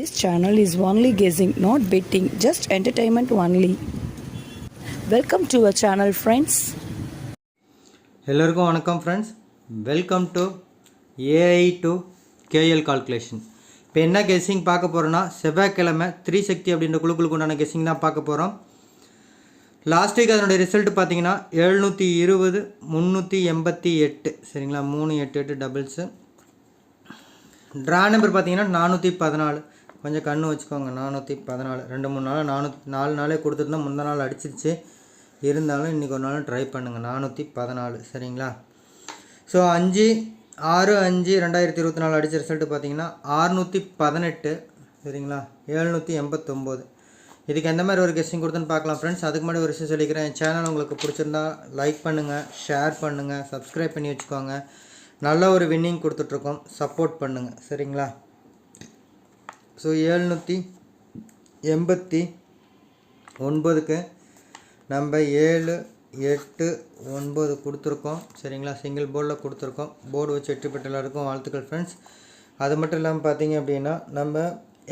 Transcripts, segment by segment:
This channel is only guessing, not betting, just entertainment only. Welcome to a channel friends எல்லோருக்கும் வணக்கம் friends welcome to AI to KL calculation இப்போ என்ன guessing பார்க்க போகிறோன்னா செவ்வாய்க்கிழமை three சக்தி அப்படின்ற குழுக்களுக்கு உண்டான கெஸ்ஸிங் தான் பார்க்க போகிறோம் லாஸ்ட் வீக் அதனுடைய ரிசல்ட் பார்த்தீங்கன்னா எழுநூற்றி இருபது முந்நூற்றி எண்பத்தி எட்டு. சரிங்களா? மூணு எட்டு எட்டு டபுள்ஸு ட்ரா நம்பர் பார்த்தீங்கன்னா நானூற்றி பதினாலு. கொஞ்சம் கண்ணு வச்சுக்கோங்க. நானூற்றி பதினாலு. ரெண்டு மூணு நாள் நானூற்றி நாலு நாளே கொடுத்துருந்தா முந்தா நாள் அடிச்சிருச்சு. இருந்தாலும் இன்றைக்கி ஒரு நாள் ட்ரை பண்ணுங்கள் நானூற்றி பதினாலு. சரிங்களா? ஸோ அஞ்சு ஆறு அஞ்சு ரெண்டாயிரத்தி இருபத்தி நாலு அடித்த ரிசல்ட்டு பார்த்தீங்கன்னா ஆறுநூற்றி பதினெட்டு. சரிங்களா? ஏழ்நூற்றி எண்பத்தொம்போது. இதுக்கு எந்த மாதிரி ஒரு கெஸ்டிங் கொடுத்துன்னு பார்க்கலாம் ஃப்ரெண்ட்ஸ் அதுக்கு முன்னாடி ஒரு விஷயம் சொல்லிக்கிறேன். என் சேனல் உங்களுக்கு பிடிச்சிருந்தா லைக் பண்ணுங்கள் ஷேர் பண்ணுங்கள் சப்ஸ்கிரைப் பண்ணி வச்சுக்கோங்க. நல்ல ஒரு வின்னிங் கொடுத்துட்ருக்கோம் சப்போர்ட் பண்ணுங்கள் சரிங்களா? ஸோ ஏழ்நூற்றி எண்பத்தி ஒன்பதுக்கு நம்ம ஏழு எட்டு ஒன்பது கொடுத்துருக்கோம். சரிங்களா? சிங்கிள் போர்டில் கொடுத்துருக்கோம். போர்டு வச்சு வெற்றி பெற்ற எல்லாருக்கும் வாழ்த்துக்கள் ஃப்ரெண்ட்ஸ் அது மட்டும் இல்லாமல் பார்த்தீங்க அப்படின்னா நம்ம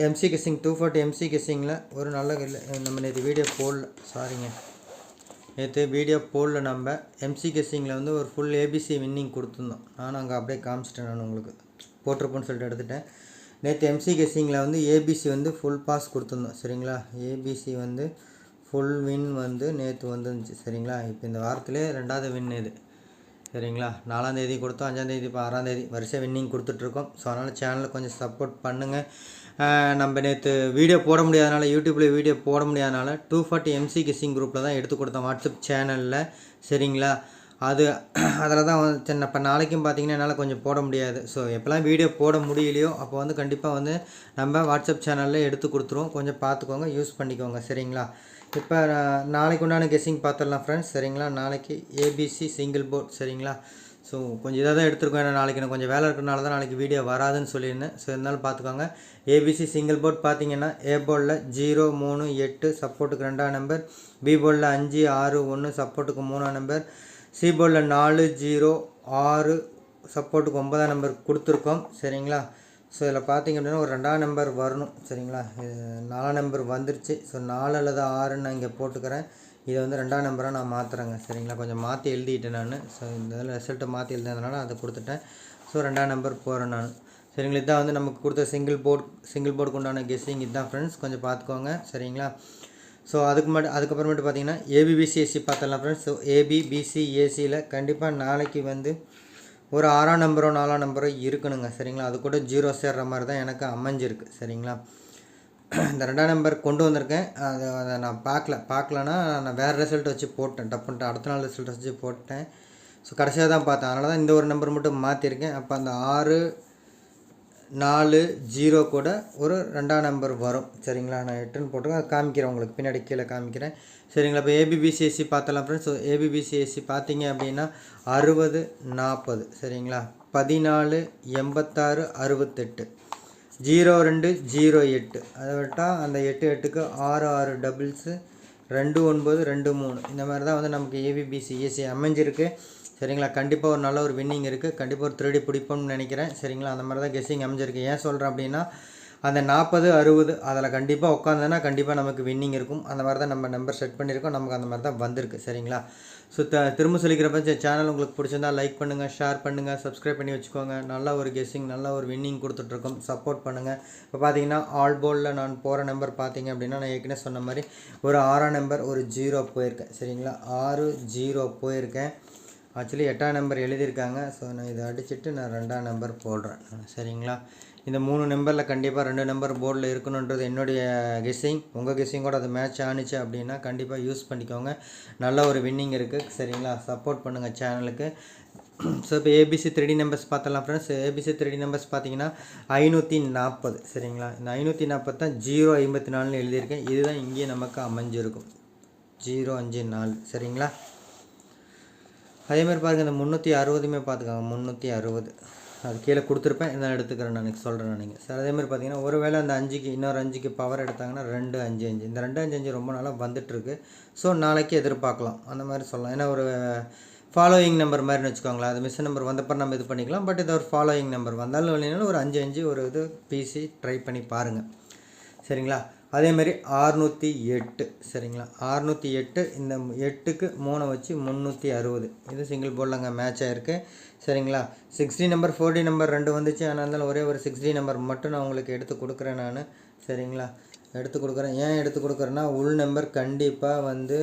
MC guessing two forty MC கெஸ்ஸிங்கில் ஒரு நல்ல இல்லை நம்ம நேற்று வீடியோ போடல சாரிங்க நேற்று வீடியோ போடல நம்ம எம்சி கெஸ்ஸிங்கில் வந்து ஒரு ஃபுல் ஏபிசி வின்னிங் கொடுத்துருந்தோம். நானும் அங்கே அப்படியே காமிச்சிட்டேன் நான் உங்களுக்கு. போட்டிருப்போன்னு சொல்லிட்டு எடுத்துட்டேன். நேற்று எம்சி கெஸ்ஸிங்கில் வந்து ஏபிசி வந்து ஃபுல் பாஸ் கொடுத்துருந்தோம் சரிங்களா? ஏபிசி வந்து ஃபுல் வின் வந்து நேற்று வந்துருந்துச்சு சரிங்களா? இப்போ இந்த வாரத்திலே ரெண்டாவது வின் இது சரிங்களா? நாலாந்தேதி கொடுத்தோம் அஞ்சாந்தேதி இப்போ ஆறாந்தேதி வரிசை வின்னிங் கொடுத்துட்ருக்கோம். ஸோ அதனால் சேனலில் கொஞ்சம் சப்போர்ட் பண்ணுங்கள் நம்ம நேற்று வீடியோ போட முடியாதனால யூடியூப்பில் வீடியோ போட முடியாதனால டூ ஃபார்ட்டி எம்சி கிஸ்ஸிங் குரூப்பில் தான் எடுத்து கொடுத்தோம் வாட்ஸ்அப் சேனலில் சரிங்களா? அது அதில் தான் வந்து சின்ன இப்போ நாளைக்கும் பார்த்தீங்கன்னா என்னால் கொஞ்சம் போட முடியாது. ஸோ எப்போல்லாம் வீடியோ போட முடியலையோ அப்போ வந்து கண்டிப்பாக வந்து நம்ம வாட்ஸ்அப் சேனலில் எடுத்து கொடுத்துருவோம். கொஞ்சம் பார்த்துக்கோங்க யூஸ் பண்ணிக்கோங்க சரிங்களா? இப்போ நாளைக்கு உண்டான கெஸ்ஸிங் பார்த்துடலாம் ஃப்ரெண்ட்ஸ் சரிங்களா? நாளைக்கு ஏபிசி சிங்கிள் போர்ட் சரிங்களா? ஸோ கொஞ்சம் இதாக தான் எடுத்துருக்கோம். ஏன்னா நாளைக்கு எனக்கு கொஞ்சம் வேலை இருக்கிறனால தான் நாளைக்கு வீடியோ வராதுன்னு சொல்லியிருந்தேன். ஸோ இருந்தாலும் பார்த்துக்கோங்க ஏபிசி சிங்கிள் போர்ட் பார்த்தீங்கன்னா ஏ போர்டில் ஜீரோ மூணு எட்டு சப்போர்ட்டுக்கு ரெண்டாம் நம்பர் பி போர்டில் அஞ்சு ஆறு ஒன்று சப்போர்ட்டுக்கு மூணாம் நம்பர் சி போர்டில் நாலு ஜீரோ ஆறு சப்போர்ட்டுக்கு ஒன்பதாம் நம்பர் கொடுத்துருக்கோம். சரிங்களா? ஸோ இதில் பார்த்திங்க அப்படின்னா ஒரு ரெண்டாம் நம்பர் வரணும். சரிங்களா? நாலாம் நம்பர் வந்துருச்சு. ஸோ நாலு அல்லது ஆறுன்னு நான் இங்கே போட்டுக்கிறேன். இதை வந்து ரெண்டாம் நம்பராக நான் மாற்றுறேங்க சரிங்களா? கொஞ்சம் மாற்றி எழுதிட்டேன் நான். ஸோ இந்த இதில் ரிசல்ட்டை மாற்றி எழுதுனதுனால அதை கொடுத்துட்டேன். ஸோ ரெண்டாம் நம்பர் போகிறேன் நான். சரிங்களா? இதான் வந்து நமக்கு கொடுத்த சிங்கிள் போர்ட் சிங்கிள் போர்டுக்கு உண்டான கெஸ்ஸிங் இதுதான் ஃப்ரெண்ட்ஸ் கொஞ்சம் பார்த்துக்கோங்க. சரிங்களா? ஸோ அதுக்கு மட்டும் அதுக்கப்புறமேட்டு பார்த்தீங்கன்னா ஏபிபிசிஎஸ்சி பார்த்துடலாம் ஃப்ரெண்ட்ஸ் ஸோ ஏபிபிசி ஏசியில் கண்டிப்பாக நாளைக்கு வந்து ஒரு ஆறாம் நம்பரோ நாலாம் நம்பரோ இருக்கணுங்க. சரிங்களா? அது கூட ஜீரோ சேர்ற மாதிரி தான் எனக்கு அமைஞ்சிருக்கு. சரிங்களா? இந்த ரெண்டாம் நம்பர் கொண்டு வந்திருக்கேன். அதை அதை நான் பார்க்கல பார்க்கலன்னா நான் வேறு ரிசல்ட் வச்சு போட்டேன். டப்புன்ட்டு அடுத்த நாள் ரிசல்ட் வச்சு போட்டேன். ஸோ கடைசியாக தான் பார்த்தேன். அதனால தான் இந்த ஒரு நம்பர் மட்டும் மாற்றிருக்கேன் அப்போ அந்த ஆறு நாலு ஜீரோ கூட ஒரு ரெண்டாம் நம்பர் வரும். சரிங்களா? நான் எட்டுன்னு போட்டுருக்கேன். அதை காமிக்கிறேன் உங்களுக்கு. பின்னாடி கீழே காமிக்கிறேன். சரிங்களா? இப்போ ஏபிபிசிஎஸ்சி பார்த்தலாம் ஃப்ரெண்ட்ஸ் ஸோ ஏபிபிசிஎஸ்சி பார்த்தீங்க அப்படின்னா அறுபது நாற்பது. சரிங்களா? பதினாலு எண்பத்தாறு அறுபத்தெட்டு. ஜீரோ ரெண்டு ஜீரோ எட்டு. அதை விட்டால் அந்த எட்டு எட்டுக்கு ஆறு ஆறு டபுள்ஸு ரெண்டு ஒன்பது ரெண்டு மூணு. இந்த மாதிரி தான் வந்து நமக்கு ஏபிபிசி ஏசி அமைஞ்சிருக்கு. சரிங்களா? கண்டிப்பாக ஒரு நல்ல ஒரு வின்னிங் இருக்குது கண்டிப்பாக ஒரு திருடி பிடிப்போம்னு நினைக்கிறேன். சரிங்களா? அந்த மாதிரி தான் கெஸ்ஸிங் அமைஞ்சிருக்கு. ஏன் சொல்கிறேன் அப்படின்னா அந்த நாற்பது அறுபது அதில் கண்டிப்பாக உட்காந்துன்னா கண்டிப்பாக நமக்கு வின்னிங் இருக்கும். அந்த மாதிரி தான் நம்ம நம்பர் செட் பண்ணியிருக்கோம். நமக்கு அந்த மாதிரி தான் வந்திருக்கு. சரிங்களா? ஸோ த திரும்ப சொல்லிக்கிறப்ப சேனல் உங்களுக்கு பிடிச்சிருந்தா லைக் பண்ணுங்கள் ஷேர் பண்ணுங்கள் சப்ஸ்கிரைப் பண்ணி வச்சுக்கோங்க. நல்ல ஒரு கெஸ்ஸிங் நல்ல ஒரு வின்னிங் கொடுத்துட்ருக்கோம். சப்போர்ட் பண்ணுங்கள் இப்போ பார்த்தீங்கன்னா ஆல் போலில் நான் போகிற நம்பர் பார்த்தீங்க அப்படின்னா நான் ஏற்கனவே சொன்ன மாதிரி ஒரு ஆறாம் நம்பர் ஒரு ஜீரோ போயிருக்கேன். சரிங்களா? ஆறு ஜீரோ போயிருக்கேன். ஆக்சுவலி எட்டாம் நம்பர் எழுதியிருக்காங்க. ஸோ நான் இதை அடிச்சுட்டு நான் ரெண்டாம் நம்பர் போடுறேன். சரிங்களா? இந்த மூணு நம்பரில் கண்டிப்பாக ரெண்டு நம்பர் போர்டில் இருக்கணுன்றது என்னுடைய கெஸ்ஸிங் உங்கள் கெஸ்ஸிங்கோட அது மேட்ச் ஆணுச்சு அப்படின்னா கண்டிப்பாக யூஸ் பண்ணிக்கோங்க. நல்ல ஒரு வின்னிங் இருக்குது சரிங்களா? சப்போர்ட் பண்ணுங்கள் சேனலுக்கு ஸோ இப்போ ஏபிசி த்ரீ நம்பர்ஸ் பார்த்தலாம் ஃப்ரெண்ட்ஸ் ஏபிசி த்ரீ நம்பர்ஸ் பார்த்தீங்கன்னா ஐநூற்றி நாற்பது. சரிங்களா? இந்த ஐநூற்றி நாற்பது தான் ஜீரோ ஐம்பத்தி நாலுன்னு எழுதியிருக்கேன். இதுதான் இங்கேயே நமக்கு அமைஞ்சிருக்கும். ஜீரோ அஞ்சு நாலு. சரிங்களா? அதே மாதிரி பாருங்கள் இந்த முந்நூற்றி அறுபதுமே பார்த்துக்கோங்க முந்நூற்றி அறுபது. அது கீழே கொடுத்துருப்பேன் இதான் எடுத்துக்கிறேன் நான் சொல்கிறேன் நீங்கள் சார் அதேமாதிரி பார்த்தீங்கன்னா ஒரு வேளை அந்த அஞ்சுக்கு இன்னொரு அஞ்சுக்கு பவர் எடுத்தாங்கன்னா ரெண்டு அஞ்சு அஞ்சு. இந்த ரெண்டு அஞ்சு அஞ்சு ரொம்ப நாளாக வந்துட்டுருக்கு. ஸோ நாளைக்கு எதிர்பார்க்கலாம். அந்த மாதிரி சொல்லலாம். ஏன்னா ஒரு ஃபாலோயிங் நம்பர் மாதிரின்னு வச்சுக்கோங்களேன் அது மிஸ் நம்பர் வந்தப்போ நம்ம இது பண்ணிக்கலாம். பட் இது ஒரு ஃபாலோயிங் நம்பர் வந்தாலும் இல்லைனாலும் ஒரு அஞ்சு அஞ்சு ஒரு இது பிசி ட்ரை பண்ணி பாருங்கள் சரிங்களா? அதேமாரி ஆறுநூற்றி எட்டு சரிங்களா? ஆறுநூற்றி எட்டு இந்த எட்டுக்கு மூணை வச்சு முந்நூற்றி அறுபது. இது சிங்கிள் போர்டில் மேட்ச் ஆகிருக்கு சரிங்களா? சிக்ஸ்டி நம்பர் ஃபோர்டி நம்பர் ரெண்டு வந்துச்சு. ஆனால் இருந்தாலும் ஒரே ஒரு சிக்ஸ்டி நம்பர் மட்டும் நான் உங்களுக்கு எடுத்து கொடுக்குறேன் நான். சரிங்களா? எடுத்து கொடுக்குறேன். ஏன் எடுத்து கொடுக்குறேன்னா உள் நம்பர் கண்டிப்பாக வந்து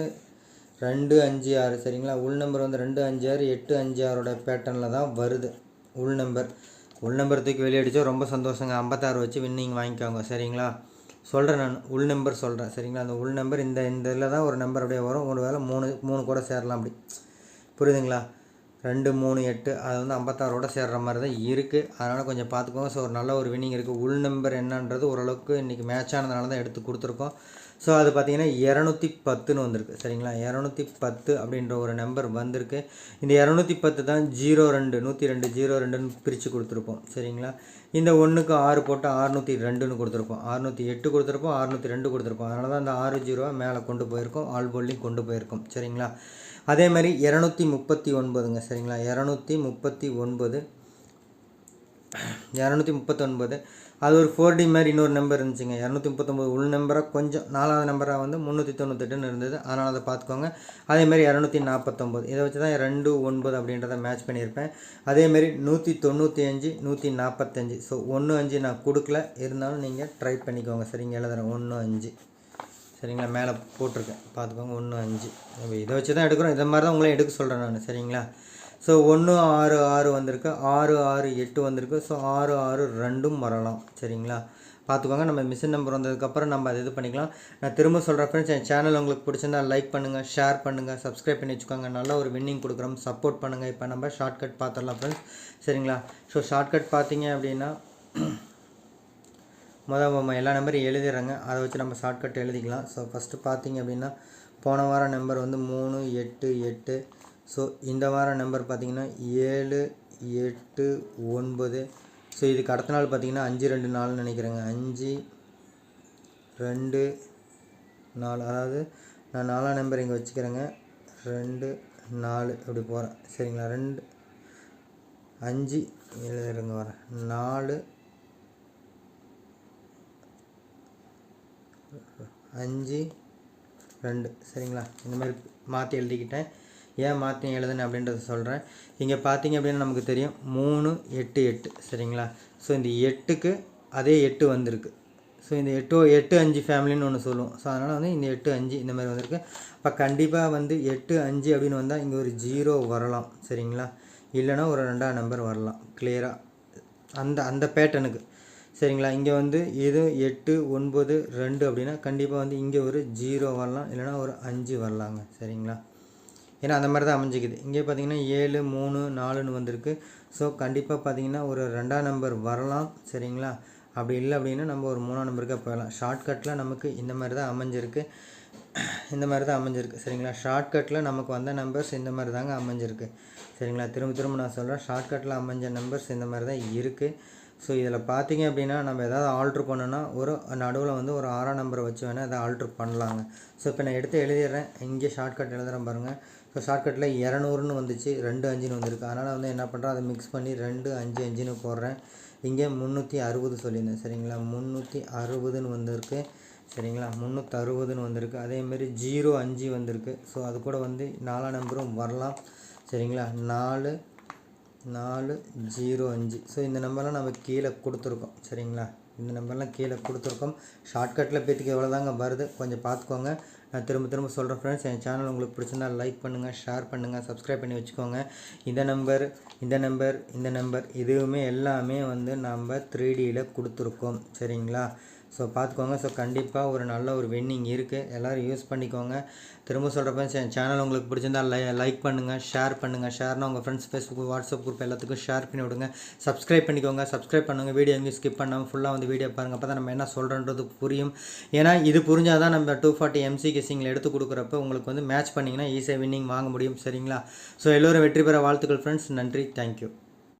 ரெண்டு அஞ்சு ஆறு சரிங்களா? உள் நம்பர் வந்து ரெண்டு அஞ்சு ஆறு எட்டு அஞ்சு ஆறோட பேட்டர்னில் தான் வருது உள் நம்பர் உள் நம்பர் தூக்கி வெளியே அடித்தா ரொம்ப சந்தோஷங்க. ஐம்பத்தாறு வச்சு வின்னிங் வாங்கிக்கோங்க சரிங்களா? சொல்கிறேன் நான் உள் நம்பர் சொல்கிறேன் சரிங்களா? அந்த உள் நம்பர் இந்த இந்த இதில் தான் ஒரு நம்பர் அப்படியே வரும். ஒரு வேளை மூணு மூணு கூட சேரலாம் அப்படி. புரியுதுங்களா? ரெண்டு மூணு எட்டு அது வந்து ஐம்பத்தாறோட சேர்ற மாதிரி தான் இருக்குது அதனால் கொஞ்சம் பார்த்துக்கோங்க. ஸோ ஒரு நல்ல ஒரு வின்னிங் இருக்குது உள் நம்பர் என்னன்றது ஓரளவுக்கு இன்றைக்கி மேட்ச் ஆனதுனால தான் எடுத்து கொடுத்துருக்கோம். ஸோ அது பார்த்தீங்கன்னா இரநூத்தி பத்துன்னு வந்திருக்கு. சரிங்களா? இரநூத்தி பத்து அப்படின்ற ஒரு நம்பர் வந்திருக்கு. இந்த இரநூத்தி பத்து தான் ஜீரோ ரெண்டு நூற்றி ரெண்டு ஜீரோ ரெண்டுன்னு பிரித்து கொடுத்துருப்போம். சரிங்களா? இந்த ஒன்றுக்கு ஆறு போட்டு அறுநூற்றி ரெண்டுன்னு கொடுத்துருப்போம். அறுநூற்றி எட்டு கொடுத்துருப்போம். அறுநூற்றி ரெண்டு கொடுத்துருப்போம். அதனால தான் அந்த ஆறு ஜீரோவை மேலே கொண்டு போயிருக்கோம். ஆல் போல்லையும் கொண்டு போயிருக்கோம். சரிங்களா? அதே மாதிரி இரநூத்தி முப்பத்தி ஒன்பதுங்க. சரிங்களா? இரநூத்தி முப்பத்தி ஒன்பது இரநூத்தி முப்பத்தொன்பது. அது ஒரு ஃபோர் டி மாதிரி இன்னொரு நம்பர் இருந்துச்சுங்க. இரநூத்தி முப்பத்தொம்பது உள் நம்பராக கொஞ்சம் நாலாவது நம்பராக வந்து முந்நூற்றி தொண்ணூத்தெட்டுன்னு இருந்தது. அதனால் அதை பார்த்துக்கோங்க. அதேமாதிரி இரநூத்தி நாற்பத்தொம்பது இதை வச்சு தான் ரெண்டு ஒன்பது அப்படின்றத மேட்ச் பண்ணியிருப்பேன். அதேமாரி நூற்றி தொண்ணூற்றி அஞ்சு நூற்றி நாற்பத்தஞ்சு ஸோ ஒன்று அஞ்சு நான் கொடுக்கல. இருந்தாலும் நீங்கள் ட்ரை பண்ணிக்கோங்க. சரிங்க எழுதுறேன். ஒன்று அஞ்சு. சரிங்களா? மேலே போட்டிருக்கேன். பார்த்துக்கோங்க. ஒன்று அஞ்சு. இதை வச்சு தான் எடுக்கிறோம். இதை மாதிரி தான் உங்களே எடுக்க சொல்கிறேன் நான். சரிங்களா? ஸோ ஒன்று ஆறு ஆறு வந்திருக்கு. ஆறு ஆறு எட்டு வந்திருக்கு. ஸோ ஆறு ஆறு ரெண்டும் வரலாம். சரிங்களா? பார்த்துக்கோங்க. நம்ம மிஷின் நம்பர் வந்ததுக்கப்புறம் நம்ம அதை இது பண்ணிக்கலாம். நான் திரும்ப சொல்கிறேன் ஃப்ரெண்ட்ஸ் என் சேனல் உங்களுக்கு பிடிச்சிருந்தா லைக் பண்ணுங்கள் ஷேர் பண்ணுங்கள் சப்ஸ்கிரைப் பண்ணி வச்சுக்கோங்க. நல்ல ஒரு வின்னிங் கொடுக்குறோம். சப்போர்ட் பண்ணுங்கள் இப்போ நம்ம ஷார்ட்கட் பார்த்துடலாம் ஃப்ரெண்ட்ஸ் சரிங்களா? ஸோ ஷார்ட்கட் பார்த்தீங்க அப்படின்னா முதல் நம்ம எல்லா நம்பரையும் எழுதிடுறேங்க. அதை வச்சு நம்ம ஷார்ட்கட் எழுதிக்கலாம். ஸோ ஃபஸ்ட்டு பார்த்தீங்க அப்படின்னா போன வாரம் நம்பர் வந்து மூணு எட்டு எட்டு. ஸோ இந்த வாரம் நம்பர் பார்த்தீங்கன்னா ஏழு எட்டு ஒன்பது. ஸோ இதுக்கு அடுத்த நாள் பார்த்தீங்கன்னா அஞ்சு ரெண்டு நாள்னு நினைக்கிறேங்க. அஞ்சு ரெண்டு நாலு. அதாவது நான் நாலாம் நம்பர் இங்கே வச்சுக்கிறேங்க. ரெண்டு நாலு. இப்படி போகிறேன் சரிங்களா? ரெண்டு அஞ்சு. எழுதுறேங்க வரேன். நாலு அஞ்சு ரெண்டு. சரிங்களா? இந்த மாதிரி மாற்றி எழுதிக்கிட்டேன். ஏன் மாற்றி எழுதுனேன் அப்படின்றத சொல்கிறேன் இங்கே பார்த்தீங்க அப்படின்னா நமக்கு தெரியும். மூணு எட்டு எட்டு. சரிங்களா? ஸோ இந்த எட்டுக்கு அதே எட்டு வந்திருக்கு. ஸோ இந்த எட்டு எட்டு அஞ்சு ஃபேமிலின்னு ஒன்று சொல்லுவோம். ஸோ அதனால் வந்து இந்த எட்டு அஞ்சு இந்த மாதிரி வந்திருக்கு. அப்போ கண்டிப்பாக வந்து எட்டு அஞ்சு அப்படின்னு வந்தால் இங்கே ஒரு ஜீரோ வரலாம். சரிங்களா? இல்லைன்னா ஒரு ரெண்டாம் நம்பர் வரலாம். கிளியராக அந்த அந்த பேட்டனுக்கு சரிங்களா? இங்கே வந்து இது எட்டு ஒன்பது ரெண்டு அப்படின்னா கண்டிப்பாக வந்து இங்கே ஒரு ஜீரோ வரலாம். இல்லைன்னா ஒரு அஞ்சு வரலாங்க. சரிங்களா? ஏன்னா அந்த மாதிரி தான் அமைஞ்சிக்குது. இங்கே பார்த்தீங்கன்னா ஏழு மூணு நாலுன்னு வந்திருக்கு. ஸோ கண்டிப்பாக பார்த்தீங்கன்னா ஒரு ரெண்டாம் நம்பர் வரலாம். சரிங்களா? அப்படி இல்லை அப்படின்னா நம்ம ஒரு மூணாம் நம்பருக்கே போயிடலாம். ஷார்ட்கட்டில் நமக்கு இந்த மாதிரி தான் அமைஞ்சிருக்கு. இந்த மாதிரி தான் அமைஞ்சிருக்கு. சரிங்களா? ஷார்ட்கட்டில் நமக்கு வந்த நம்பர்ஸ் இந்த மாதிரி தாங்க அமைஞ்சிருக்கு. சரிங்களா? திரும்ப திரும்ப நான் சொல்கிறேன் ஷார்ட்கட்டில் அமைஞ்ச நம்பர்ஸ் இந்த மாதிரி தான் இருக்குது ஸோ இதில் பார்த்தீங்க அப்படின்னா நம்ம எதாவது ஆல்ட்ரு பண்ணோன்னா ஒரு நடுவில் வந்து ஒரு ஆறாம் நம்பரை வச்சு வேணால் எதாவது ஆல்ட்ரு பண்ணலாங்க. ஸோ இப்போ நான் எடுத்து எழுதிடுறேன். இங்கே ஷார்ட்கட் எழுதுகிறேன் பாருங்கள் இப்போ ஷார்ட்கட்டில் இரநூறுன்னு வந்துச்சு ரெண்டு அஞ்சுன்னு வந்திருக்கு. அதனால் வந்து என்ன பண்ணுறேன் அதை மிக்ஸ் பண்ணி ரெண்டு அஞ்சு அஞ்சுன்னு போடுறேன். இங்கே முந்நூற்றி அறுபது சொல்லியிருந்தேன் சரிங்களா? முந்நூற்றி அறுபதுன்னு வந்திருக்கு சரிங்களா? முந்நூற்றி அறுபதுன்னு வந்திருக்கு. அதேமாரி ஜீரோ அஞ்சு வந்திருக்கு. ஸோ அது கூட வந்து நாலா நம்பரும் வரலாம் சரிங்களா? நாலு நாலு ஜீரோ அஞ்சு. ஸோ இந்த நம்பர்லாம் நம்ம கீழே கொடுத்துருக்கோம் சரிங்களா? இந்த நம்பர்லாம் கீழே கொடுத்துருக்கோம். ஷார்ட்கட்டில் பேத்துக்கு எவ்வளோ தாங்க வருது? கொஞ்சம் பார்த்துக்கோங்க. நான் திரும்ப திரும்ப சொல்கிறேன் ஃப்ரெண்ட்ஸ் என் சேனல் உங்களுக்கு பிடிச்சிருந்தா லைக் பண்ணுங்கள் ஷேர் பண்ணுங்கள் சப்ஸ்கிரைப் பண்ணி வச்சுக்கோங்க. இந்த நம்பர் இந்த நம்பர் இந்த நம்பர் இதுவுமே எல்லாமே வந்து நம்ம த்ரீ டியில் கொடுத்துருக்கோம். சரிங்களா? ஸோ பார்த்துக்கோங்க. ஸோ கண்டிப்பாக ஒரு நல்ல ஒரு வின்னிங் இருக்குது எல்லோரும் யூஸ் பண்ணிக்கோங்க. திரும்ப சொல்கிறப்ப சேனல் உங்களுக்கு பிடிச்சிருந்தா லை லைக் பண்ணுங்கள் ஷேர் பண்ணுங்கள் ஷேர்னால் உங்கள் ஃப்ரெண்ட்ஸ் ஃபேஸ்புக் வாட்ஸ்அப் குரூப் எல்லாத்துக்கும் ஷேர் பண்ணி விடுங்க. சப்ஸ்கிரைப் பண்ணிக்கோங்க. சப்ஸ்கிரைப் பண்ணுங்க. வீடியோ எங்கேயும் ஸ்கிப் பண்ணாமல் ஃபுல்லாக வந்து வீடியோ பாருங்கள் அப்போ தான் நம்ம என்ன சொல்கிறன்றது புரியும். ஏன்னா இது புரிஞ்சால் தான் நம்ம டூ ஃபார்ட்டி எம்சி கெஸிங்கில் எடுத்து கொடுக்குறப்ப உங்களுக்கு வந்து மேட்ச் பண்ணிங்கன்னா ஈஸியாக வின்னிங் வாங்க முடியும். சரிங்களா? ஸோ எல்லோரும் வெற்றி பெற வாழ்த்துக்கள் ஃப்ரெண்ட்ஸ் நன்றி. தேங்க்யூ